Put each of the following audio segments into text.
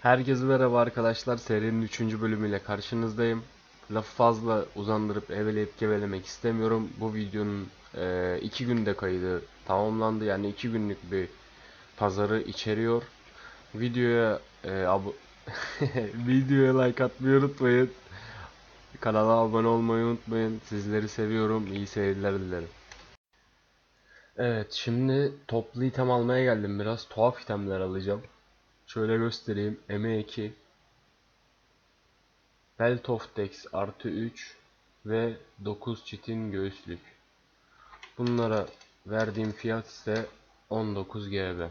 Herkese merhaba arkadaşlar. Serinin 3. bölümüyle karşınızdayım. Lafı fazla uzandırıp eveleyip gevelemek istemiyorum. Bu videonun 2 günde kaydı tamamlandı. Yani 2 günlük bir pazarı içeriyor. Videoya e, videoya like atmayı unutmayın. Kanala abone olmayı unutmayın. Sizleri seviyorum. İyi seyirler dilerim. Evet, şimdi toplu item almaya geldim. Biraz tuhaf itemler alacağım. Şöyle göstereyim. ME2 Belt of Dex artı 3 ve 9 çitin göğüslük. Bunlara verdiğim fiyat ise 19 GB.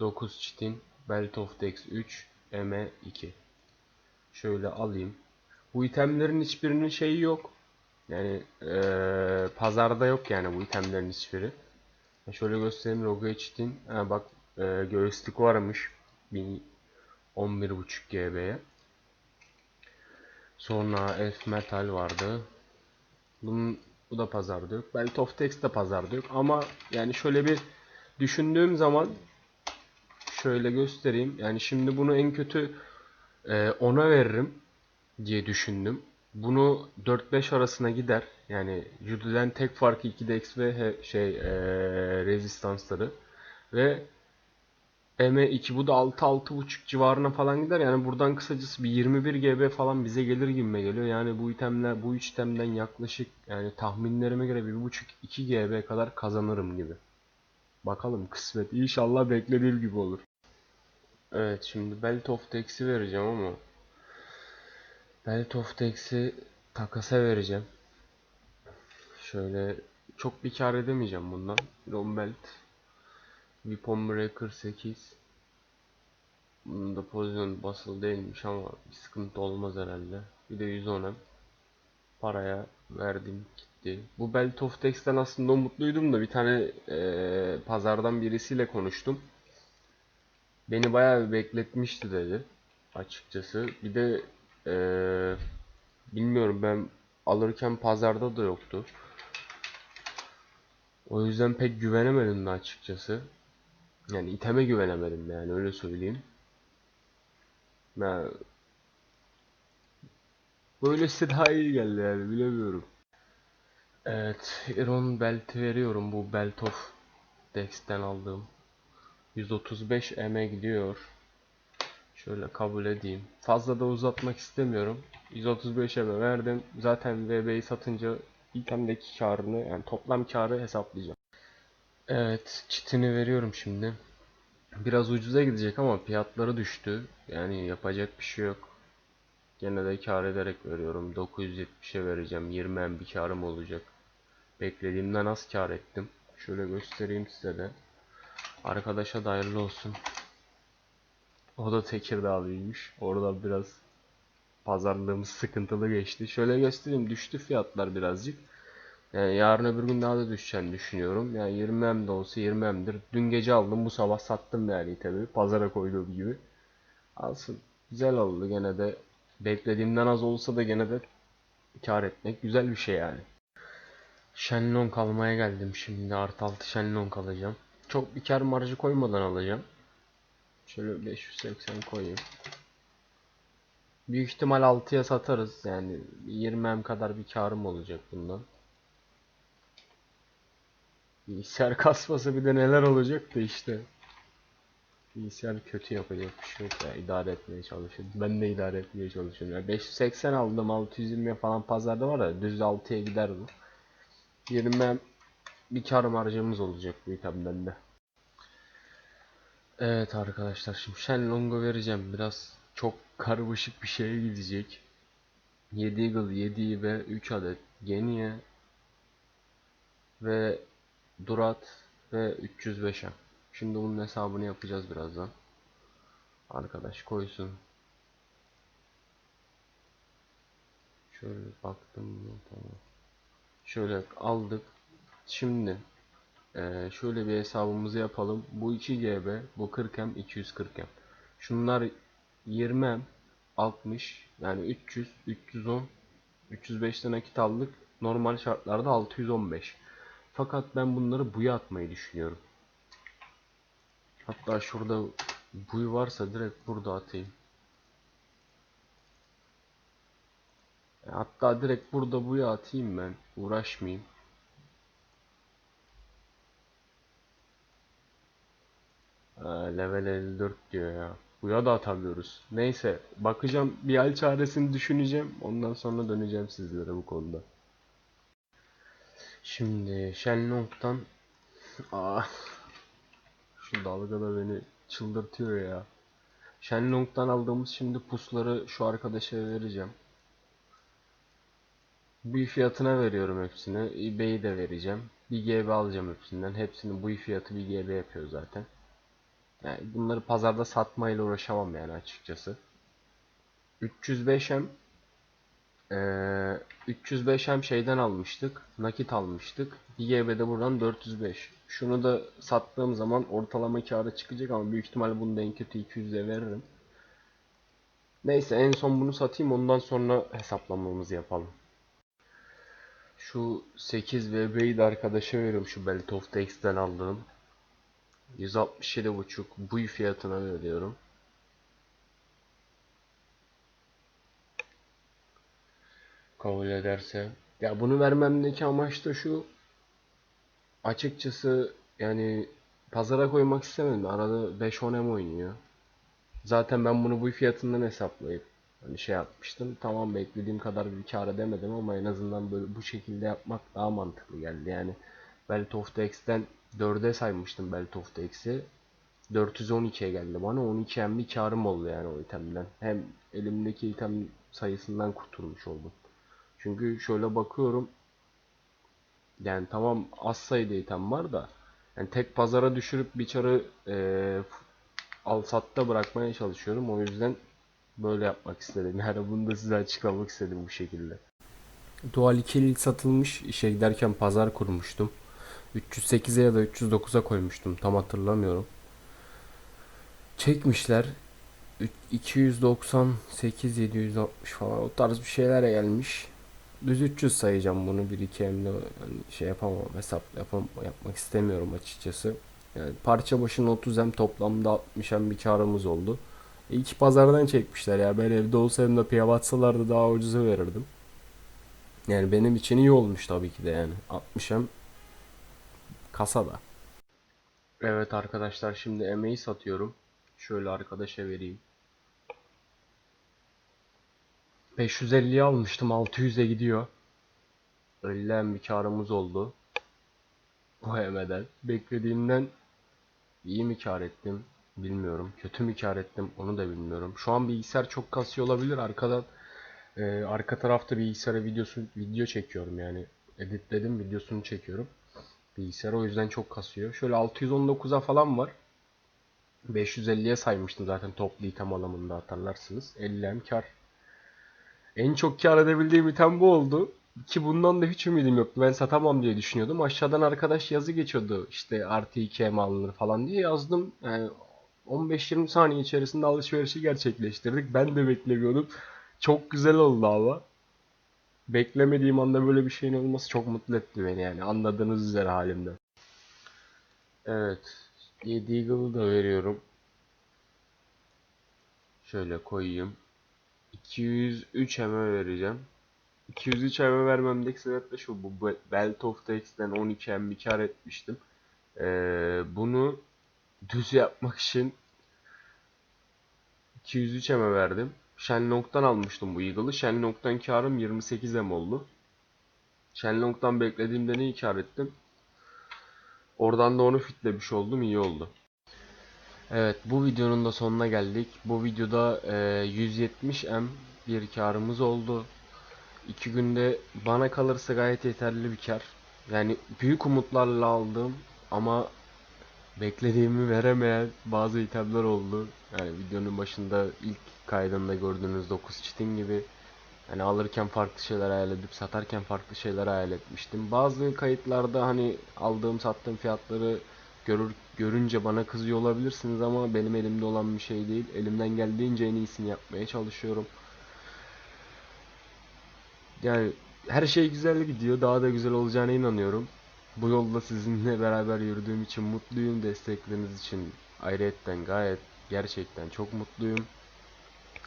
9 çitin Belt of Dex 3 ME2. Şöyle alayım. Bu itemlerin hiçbirinin şeyi yok. Yani eee, pazarda yok yani bu itemlerin hiçbiri. Şöyle göstereyim logo için. Ha bak e, göğüslük varmış. 11.5 GB'ye. Sonra Elf Metal vardı. Bunun bu da pazarda yok. Belt of Text de pazarda yok. Ama yani şöyle bir düşündüğüm zaman şöyle göstereyim. Yani şimdi bunu en kötü e, 10'a veririm diye düşündüm. Bunu 4-5 arasına gider. Yani Judy'den tek farkı 2dex ve şey e, rezistansları. Ve M2 bu da 6-6.5 civarına falan gider. Yani buradan kısacası bir 21 GB falan bize gelir gibime geliyor. Yani bu itemler bu üç itemden yaklaşık yani tahminlerime göre 1.5-2 GB kadar kazanırım gibi. Bakalım kısmet. İnşallah beklediğim gibi olur. Evet şimdi Belt of Dex'i vereceğim ama Belt of takasa vereceğim. Şöyle çok bir kar edemeyeceğim bundan. Long Belt Breaker 8 Bunun da pozisyon basılı değilmiş ama bir sıkıntı olmaz herhalde. Bir de 110 paraya verdim gitti. Bu Belt of Dex'ten aslında umutluydum da bir tane eee, pazardan birisiyle konuştum. Beni bayağı bekletmişti dedi açıkçası. Bir de eee, bilmiyorum ben alırken pazarda da yoktu. O yüzden pek güvenemedim de açıkçası. Yani iteme güvenemedim yani öyle söyleyeyim. Ben böylesi daha iyi geldi yani bilemiyorum. Evet, Iron Belt'i veriyorum bu Belt of Dex'ten aldığım. 135 M'e gidiyor. Şöyle kabul edeyim. Fazla da uzatmak istemiyorum. 135 M'e verdim. Zaten VB'yi satınca itemdeki karını yani toplam karı hesaplayacağım. Evet, çitini veriyorum şimdi. Biraz ucuza gidecek ama fiyatları düştü. Yani yapacak bir şey yok. Gene de kar ederek veriyorum. 970'e vereceğim. 20 M bir karım olacak. Beklediğimden az kar ettim. Şöyle göstereyim size de. Arkadaşa da hayırlı olsun. O da Tekirdağlıymış. Orada biraz pazarlığımız sıkıntılı geçti. Şöyle göstereyim. Düştü fiyatlar birazcık. Yani yarın öbür gün daha da düşeceğini düşünüyorum. Yani 20 M de olsa 20 M'dir. Dün gece aldım bu sabah sattım yani tabi pazara koyduğum gibi. Alsın. Güzel oldu gene de. Beklediğimden az olsa da gene de kar etmek güzel bir şey yani. Shenlong almaya geldim şimdi. Artı 6 Shenlong alacağım. Çok bir kar marjı koymadan alacağım. Şöyle 580 koyayım. Büyük ihtimal 6'ya satarız. Yani 20 M kadar bir karım olacak bundan. Bilgisayar kasması bir de neler olacak da işte. Bilgisayar kötü yapacak bir şey yok ya. İdare etmeye çalışıyorum. Ben de idare etmeye çalışıyorum. Ya 580 aldım 620 falan pazarda var ya düz 6'ya gider bu. 20 bir kar marjımız olacak bu itemden de. Evet arkadaşlar şimdi Shenlong'u vereceğim. Biraz çok karmaşık bir şeye gidecek. 7 Eagle, 7 ve 3 adet Genie ve Durat ve 305'e. Şimdi bunun hesabını yapacağız birazdan. Arkadaş koysun. Şöyle baktım? Tamam. Şöyle aldık. Şimdi eee, şöyle bir hesabımızı yapalım. Bu 2 GB, bu 40 M, 240 M. Şunlar 20 M, 60 yani 300, 310, 305'ten nakit aldık. Normal şartlarda 615. Fakat ben bunları buya atmayı düşünüyorum. Hatta şurada buy varsa direkt burada atayım. Hatta direkt burada buyu atayım ben. Uğraşmayayım. Ha, level 54 diyor ya. Buya da atamıyoruz. Neyse bakacağım bir el çaresini düşüneceğim. Ondan sonra döneceğim sizlere bu konuda. Şimdi Shenlong'dan Aa, şu dalga da beni çıldırtıyor ya. Shenlong'dan aldığımız şimdi pusları şu arkadaşa vereceğim. Bu fiyatına veriyorum hepsini. eBay'i de vereceğim. 1 GB alacağım hepsinden. Hepsinin bu fiyatı 1 GB yapıyor zaten. Yani bunları pazarda satmayla uğraşamam yani açıkçası. 305M eee 305M şeyden almıştık. Nakit almıştık. 1 GB'de buradan 405. Şunu da sattığım zaman ortalama karı çıkacak ama büyük ihtimalle bunu da en kötü 200'e veririm. Neyse en son bunu satayım ondan sonra hesaplamamızı yapalım. Şu 8 VB'yi de arkadaşa veriyorum şu Belt of Tex'ten aldığım. 167.5 bu fiyatına veriyorum. Kabul ederse. Ya bunu vermemdeki amaç da şu. Açıkçası yani pazara koymak istemedim. Arada 5-10 M oynuyor. Zaten ben bunu bu fiyatından hesaplayıp hani şey yapmıştım. Tamam beklediğim kadar bir kar edemedim ama en azından böyle bu şekilde yapmak daha mantıklı geldi. Yani Belt of the X'ten 4'e saymıştım Belt of the X'i. 412'ye geldi bana. 12 hem bir karım oldu yani o itemden. Hem elimdeki item sayısından kurtulmuş oldum. Çünkü şöyle bakıyorum. Yani tamam az sayıda item var da yani tek pazara düşürüp bir çarı eee al satta bırakmaya çalışıyorum. O yüzden böyle yapmak istedim. Yani bunu da size açıklamak istedim bu şekilde. Dual 2'li satılmış işe giderken pazar kurmuştum. 308'e ya da 309'a koymuştum. Tam hatırlamıyorum. Çekmişler. Ü- 298 760 falan o tarz bir şeylere gelmiş. Düz 300 sayacağım bunu 1 2 emle hani şey yapamam hesap yapam yapmak istemiyorum açıkçası. Yani parça başına 30 hem toplamda 60 hem bir karımız oldu. İki pazardan çekmişler ya ben evde olsaydım da piyav atsalardı daha ucuza verirdim. Yani benim için iyi olmuş tabii ki de yani 60 hem kasada. Evet arkadaşlar şimdi emeği satıyorum. Şöyle arkadaşa vereyim. 550'ye almıştım 600'e gidiyor. Öyle bir karımız oldu. Bu emeden. Beklediğimden iyi mi kar ettim bilmiyorum. Kötü mü kar ettim onu da bilmiyorum. Şu an bilgisayar çok kasıyor olabilir. Arkadan e, arka tarafta bilgisayara videosu video çekiyorum yani. Editledim videosunu çekiyorum. Bilgisayar o yüzden çok kasıyor. Şöyle 619'a falan var. 550'ye saymıştım zaten toplu item alımında hatırlarsınız. 50 hem kar. En çok kar edebildiğim item bu oldu. Ki bundan da hiç ümidim yoktu. Ben satamam diye düşünüyordum. Aşağıdan arkadaş yazı geçiyordu. İşte artı 2 M alınır falan diye yazdım. Yani 15-20 saniye içerisinde alışverişi gerçekleştirdik. Ben de beklemiyordum. Çok güzel oldu ama. Beklemediğim anda böyle bir şeyin olması çok mutlu etti beni yani. Anladığınız üzere halimden. Evet. 7 Eagle'ı da veriyorum. Şöyle koyayım. 203 eme vereceğim. 203 eme vermemdeki sebep de şu. Bu Be- Belt of the X'ten 12 em bir kar etmiştim. Ee, bunu düz yapmak için 203 eme verdim. Shenlong'dan almıştım bu Eagle'ı. Shenlong'dan karım 28 em oldu. Shenlong'dan beklediğimden iyi kar ettim. Oradan da onu fitlemiş oldum. iyi oldu. Evet bu videonun da sonuna geldik. Bu videoda e, 170 M bir karımız oldu. İki günde bana kalırsa gayet yeterli bir kar. Yani büyük umutlarla aldım ama beklediğimi veremeyen bazı itemler oldu. Yani videonun başında ilk kaydında gördüğünüz 9 çitin gibi. Yani alırken farklı şeyler hayal edip satarken farklı şeyler hayal etmiştim. Bazı kayıtlarda hani aldığım sattığım fiyatları görür, görünce bana kızıyor olabilirsiniz ama benim elimde olan bir şey değil. Elimden geldiğince en iyisini yapmaya çalışıyorum. Yani her şey güzel gidiyor. Daha da güzel olacağına inanıyorum. Bu yolda sizinle beraber yürüdüğüm için mutluyum. Destekleriniz için Ayrıyetten gayet gerçekten çok mutluyum.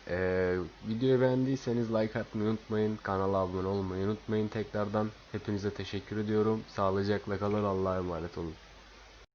Ee, videoyu beğendiyseniz like atmayı unutmayın. Kanala abone olmayı unutmayın. Tekrardan hepinize teşekkür ediyorum. Sağlıcakla kalın. Allah'a emanet olun.